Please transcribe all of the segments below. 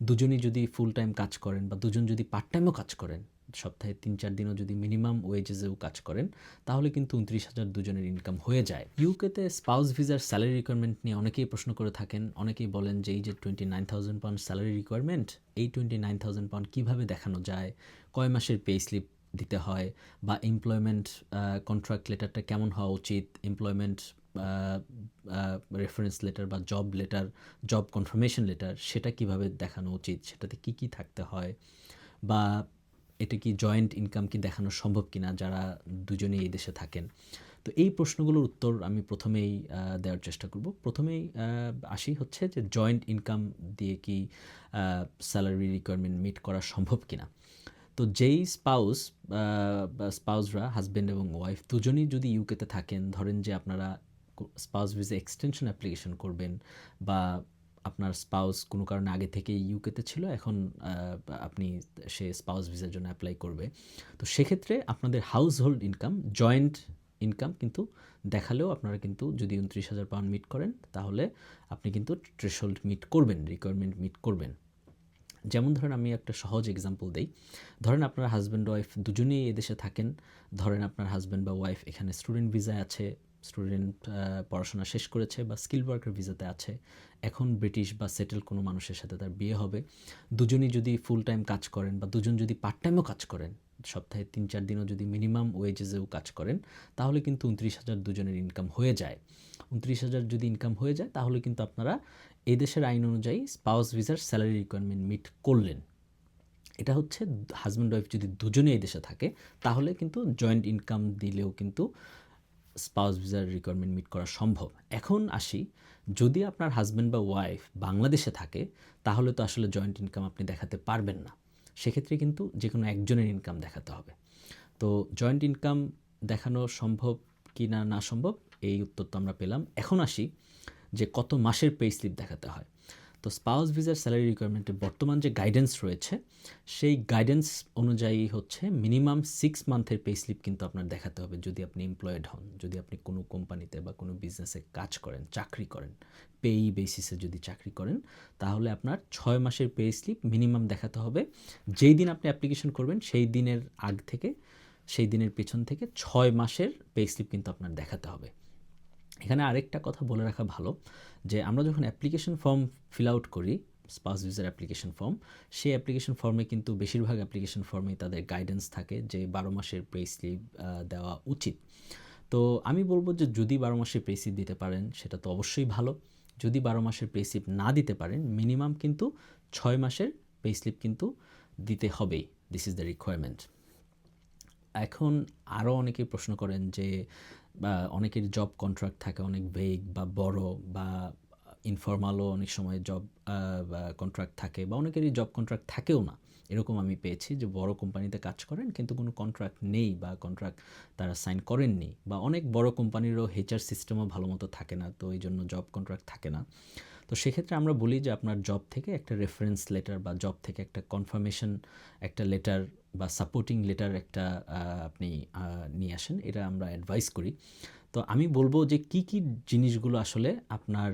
দুজনই যদি full time কাজ করেন বা দুজন যদি পার্ট টাইমও কাজ করেন, সপ্তাহে তিন চার দিনও যদি মিনিমাম ওয়েজেসেও কাজ করেন, তাহলে কিন্তু উনত্রিশ হাজার দুজনের ইনকাম হয়ে যায়। ইউকেতে স্পাউস ভিসার স্যালারি রিকোয়ারমেন্ট নিয়ে অনেকেই প্রশ্ন করে থাকেন, অনেকেই বলেন যে এই যে twenty nine thousand pound salary requirement এই টোয়েন্টি নাইন থাউজেন্ড পাউন্ড কীভাবে দেখানো যায়, কয় মাসের পে স্লিপ দিতে হয় বা এমপ্লয়মেন্ট কন্ট্রাক্ট লেটারটা কেমন হওয়া উচিত এমপ্লয়মেন্ট রেফারেন্স লেটার বা job letter job confirmation letter সেটা কীভাবে দেখানো উচিত? সেটাতে কি কি থাকতে হয়? বা এটা কি জয়েন্ট ইনকাম কি দেখানো সম্ভব কিনা যারা দুজনেই এই দেশে থাকেন? তো এই প্রশ্নগুলোর উত্তর আমি প্রথমেই দেওয়ার চেষ্টা করব। প্রথমেই আসি হচ্ছে যে জয়েন্ট ইনকাম দিয়ে কি স্যালারি রিকোয়ারমেন্ট মিট করা সম্ভব কিনা? তো যেই স্পাউস স্পাউসরা হাজব্যান্ড এবং ওয়াইফ দুজনেই যদি ইউকেতে থাকেন, ধরেন যে আপনারা স্পাউস ভিসা এক্সটেনশন অ্যাপ্লিকেশন করবেন বা আপনার স্পাউস কোনো কারণে আগে থেকে ইউকেতে ছিল, এখন আপনি সে স্পাউস ভিসার জন্য অ্যাপ্লাই করবে। তো সেক্ষেত্রে আপনাদের household income joint income কিন্তু দেখালেও আপনারা কিন্তু যদি উনত্রিশ হাজার পাউন্ড মিট করেন, তাহলে আপনি কিন্তু থ্রেশহোল্ড মিট করবেন রিকোয়ারমেন্ট মিট করবেন। যেমন ধরেন আমি একটা সহজ এক্সাম্পল দেই। ধরেন আপনার হাজব্যান্ড ওয়াইফ দুজনেই এদেশে থাকেন, ধরেন আপনার হাজব্যান্ড বা ওয়াইফ এখানে স্টুডেন্ট ভিসায় আছে স্টুডেন্ট পড়াশোনা শেষ করেছে বা স্কিল ওয়ার্কার ভিসাতে আছে, এখন ব্রিটিশ বা সেটেল কোনো মানুষের সাথে তার বিয়ে হবে। দুজনই যদি ফুল টাইম কাজ করেন বা দুজন যদি পার্ট টাইমও কাজ করেন, সপ্তাহে তিন চার দিনও যদি মিনিমাম ওয়েজেসেও কাজ করেন, তাহলে কিন্তু উনত্রিশ হাজার দুজনের ইনকাম হয়ে যায়। উনত্রিশ হাজার যদি ইনকাম হয়ে যায়, তাহলে কিন্তু আপনারা এই দেশের আইন অনুযায়ী স্পাউস ভিসার স্যালারি রিকোয়ারমেন্ট মিট করলেন। এটা হচ্ছে হাজব্যান্ড ওয়াইফ যদি দুজনে এই দেশে থাকে, তাহলে কিন্তু জয়েন্ট ইনকাম দিলেও কিন্তু স্পাউস ভিসার রিকোয়ারমেন্ট মিট করা সম্ভব। এখন আসি, যদি আপনার হাজব্যান্ড বা ওয়াইফ বাংলাদেশে থাকে, তাহলে তো আসলে জয়েন্ট ইনকাম আপনি দেখাতে পারবেন না। সেক্ষেত্রে কিন্তু যে কোনো একজনের ইনকাম দেখাতে হবে। তো জয়েন্ট ইনকাম দেখানো সম্ভব কি না না সম্ভব, এই উত্তর তো আমরা পেলাম। এখন আসি যে কত মাসের পে স্লিপ দেখাতে হয়। তো স্পাউস ভিসার স্যালারি রিকোয়ারমেন্টে বর্তমান যে গাইডেন্স রয়েছে, সেই গাইডেন্স অনুযায়ী হচ্ছে মিনিমাম সিক্স মান্থের পে স্লিপ কিন্তু আপনার দেখাতে হবে যদি আপনি এমপ্লয়েড হন, যদি আপনি কোনো কোম্পানিতে বা কোনো বিজনেসে কাজ করেন, চাকরি করেন পেই বেসিসে যদি চাকরি করেন, তাহলে আপনার ছয় মাসের পে স্লিপ মিনিমাম দেখাতে হবে। যেই দিন আপনি অ্যাপ্লিকেশন করবেন, সেই দিনের আগ থেকে, সেই দিনের পেছন থেকে ছয় মাসের পে স্লিপ কিন্তু আপনার দেখাতে হবে। এখানে আরেকটা কথা বলে রাখা ভালো, যে আমরা যখন অ্যাপ্লিকেশন ফর্ম ফিল আউট করি স্পাউস ভিসার অ্যাপ্লিকেশন ফর্ম সেই অ্যাপ্লিকেশন ফর্মে কিন্তু বেশিরভাগ অ্যাপ্লিকেশন ফর্মে তাদের গাইডেন্স থাকে যে বারো মাসের পে স্লিপ দেওয়া উচিত। তো আমি বলব যে যদি বারো মাসের পে স্লিপ দিতে পারেন, সেটা তো অবশ্যই ভালো। যদি বারো মাসের পে স্লিপ না দিতে পারেন মিনিমাম কিন্তু ছয় মাসের পে স্লিপ কিন্তু দিতে হবেই। দিস ইজ দ্য রিকোয়ারমেন্ট এখন আরও অনেকে প্রশ্ন করেন যে অনেকের জব কন্ট্রাক্ট থাকে অনেক ভেগ বা বড় বা ইনফর্মালও অনেক সময় জব কন্ট্রাক্ট থাকে বা অনেকেরই জব কন্ট্রাক্ট থাকেও না। এরকম আমি পেয়েছি যে বড় কোম্পানিতে কাজ করেন কিন্তু কোনো কন্ট্রাক্ট নেই বা কন্ট্রাক্ট তারা সাইন করেননি বা অনেক বড় কোম্পানিরও হেচার সিস্টেমও ভালো মতো থাকে না, তো এই জন্য জব কন্ট্রাক্ট থাকে না। তো সেক্ষেত্রে আমরা বলি যে আপনার জব থেকে একটা রেফারেন্স লেটার বা জব থেকে একটা কনফার্মেশন একটা লেটার বা সাপোর্টিং লেটার একটা আপনি নিয়ে আসেন। এটা আমরা অ্যাডভাইস করি। তো আমি বলব যে কি কি জিনিসগুলো আসলে আপনার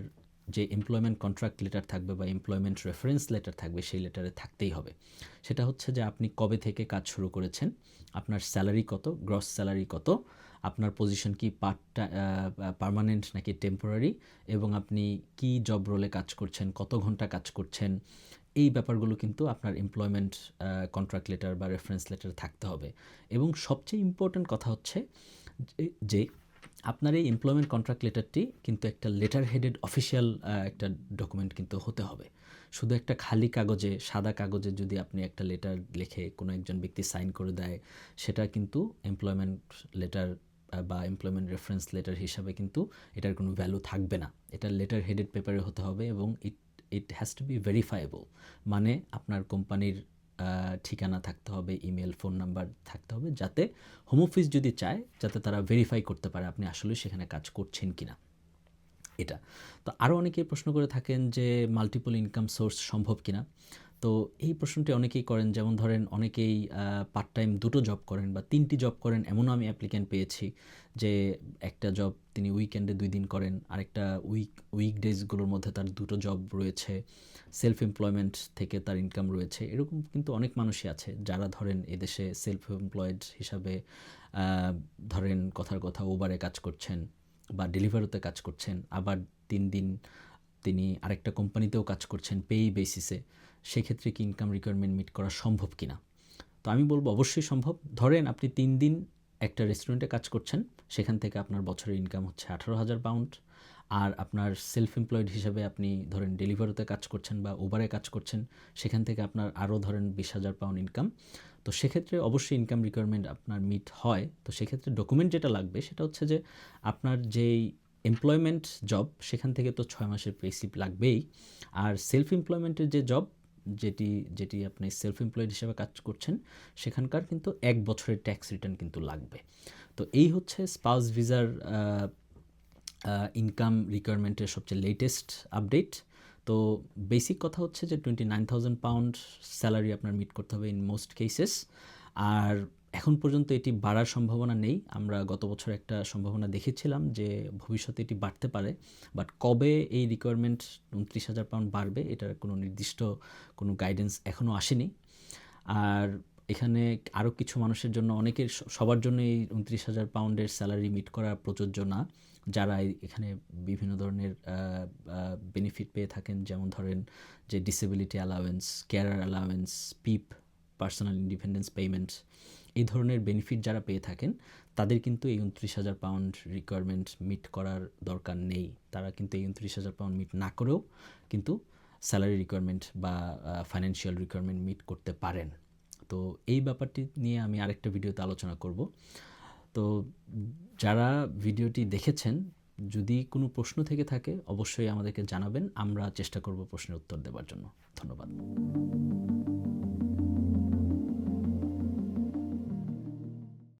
যে এমপ্লয়মেন্ট কন্ট্রাক্ট লেটার থাকবে বা এমপ্লয়মেন্ট রেফারেন্স লেটার থাকবে, সেই লেটারে থাকতেই হবে। সেটা হচ্ছে যে আপনি কবে থেকে কাজ শুরু করেছেন, আপনার স্যালারি কত গ্রস স্যালারি কত, আপনার পজিশন কি পার্ট পার্মানেন্ট নাকি টেম্পোরারি এবং আপনি কি জব রোলে কাজ করছেন, কত ঘণ্টা কাজ করছেন, এই ব্যাপারগুলো কিন্তু আপনার এমপ্লয়মেন্ট কন্ট্রাক্ট লেটার বা রেফারেন্স লেটার থাকতে হবে। এবং সবচেয়ে ইম্পর্ট্যান্ট কথা হচ্ছে যে- যে আপনার এই এমপ্লয়মেন্ট কন্ট্রাক্ট লেটারটি কিন্তু একটা লেটার হেডেড অফিসিয়াল একটা ডকুমেন্ট কিন্তু হতে হবে। শুধু একটা খালি কাগজে, সাদা কাগজে যদি আপনি একটা লেটার লিখে কোনো একজন ব্যক্তি সাইন করে দেয়, সেটা কিন্তু এমপ্লয়মেন্ট লেটার বা এমপ্লয়মেন্ট রেফারেন্স লেটার হিসাবে কিন্তু এটার কোনো ভ্যালু থাকবে না। এটা লেটার হেডেড পেপারে হতে হবে এবং it it has to be verifiable মানে আপনার কোম্পানির ঠিকানা থাকতে হবে ইমেল ফোন নাম্বার থাকতে হবে, যাতে হোম অফিস যদি চায়, যাতে তারা ভেরিফাই করতে পারে আপনি আসলে সেখানে কাজ করছেন কিনা। এটা। তো আরও অনেকে প্রশ্ন করে থাকেন যে মাল্টিপল ইনকাম সোর্স সম্ভব কিনা। তো এই প্রশ্নটি অনেকেই করেন, যেমন ধরেন অনেকেই পার্ট টাইম দুটো জব করেন বা তিনটি জব করেন, এমনও আমি অ্যাপ্লিক্যান্ট পেয়েছি যে একটা জব তিনি উইকেন্ডে দুই দিন করেন, আরেকটা উইক উইক ডেজগুলোর মধ্যে তার দুটো জব রয়েছে সেলফ এমপ্লয়মেন্ট থেকে তার ইনকাম রয়েছে, এরকম কিন্তু অনেক মানুষই আছে যারা ধরেন এদেশে সেলফ এমপ্লয়েড হিসাবে ধরেন কথার কথা ওবারে কাজ করছেন বা ডেলিভারিতে কাজ করছেন, আবার তিন দিন তিনি আরেকটা কোম্পানিতেও কাজ করছেন পেই বেসিসে, সেক্ষেত্রে কি ইনকাম রিকোয়ারমেন্ট মিট করা সম্ভব কিনা? তো আমি বলব অবশ্যই সম্ভব। ধরেন আপনি তিন দিন একটা রেস্টুরেন্টে কাজ করছেন, সেখান থেকে আপনার বছরের ইনকাম হচ্ছে আঠারো হাজার পাউন্ড আর আপনার সেলফ এমপ্লয়েড হিসাবে আপনি ধরেন ডেলিভারিতে কাজ করছেন বা ওভারে কাজ করছেন, সেখান থেকে আপনার আরও ধরেন বিশ হাজার পাউন্ড ইনকাম তো সেক্ষেত্রে অবশ্যই ইনকাম রিকোয়ারমেন্ট আপনার মিট হয়। তো সেক্ষেত্রে ডকুমেন্ট যেটা লাগবে সেটা হচ্ছে যে আপনার যেই এমপ্লয়মেন্ট জব সেখান থেকে তো ছয় মাসের পেসিপ লাগবেই। আর সেলফ এমপ্লয়মেন্টের যে জব যেটি যেটি আপনি সেলফ এমপ্লয়েড হিসেবে কাজ করছেন, সেখানকার কিন্তু এক বছরের ট্যাক্স রিটার্ন কিন্তু লাগবে। তো এই হচ্ছে স্পাউস ভিসার ইনকাম রিকোয়ারমেন্টের সবচেয়ে লেটেস্ট আপডেট তো বেসিক কথা হচ্ছে যে twenty nine thousand pound salary আপনার মিট করতে হবে ইন মোস্ট কেসেস আর এখন পর্যন্ত এটি বাড়ার সম্ভাবনা নেই। আমরা গত বছর একটা সম্ভাবনা দেখেছিলাম যে ভবিষ্যতে এটি বাড়তে পারে। বাট কবে এই রিকোয়ারমেন্ট উনত্রিশ হাজার পাউন্ড বাড়বে, এটার কোনো নির্দিষ্ট কোনো গাইডেন্স এখনও আসেনি। আর এখানে আরও কিছু মানুষের জন্য, অনেকের সবার জন্য এই উনত্রিশ হাজার পাউন্ডের স্যালারি মিট করা প্রযোজ্য না। যারা এখানে বিভিন্ন ধরনের বেনিফিট পেয়ে থাকেন, যেমন ধরেন যে disability allowance care allowance PIP personal independence payment এই ধরনের বেনিফিট যারা পেয়ে থাকেন, তাদের কিন্তু এই উনত্রিশ হাজার পাউন্ড রিকোয়ারমেন্ট মিট করার দরকার নেই। তারা কিন্তু এই উনত্রিশ হাজার পাউন্ড মিট না করেও কিন্তু স্যালারি রিকোয়ারমেন্ট বা ফাইন্যান্সিয়াল রিকোয়ারমেন্ট মিট করতে পারেন। তো এই ব্যাপারটি নিয়ে আমি আরেকটা ভিডিওতে আলোচনা করব। তো যারা ভিডিওটি দেখেছেন, যদি কোনো প্রশ্ন থেকে থাকে, অবশ্যই আমাদেরকে জানাবেন। আমরা চেষ্টা করব প্রশ্নের উত্তর দেওয়ার জন্য। ধন্যবাদ।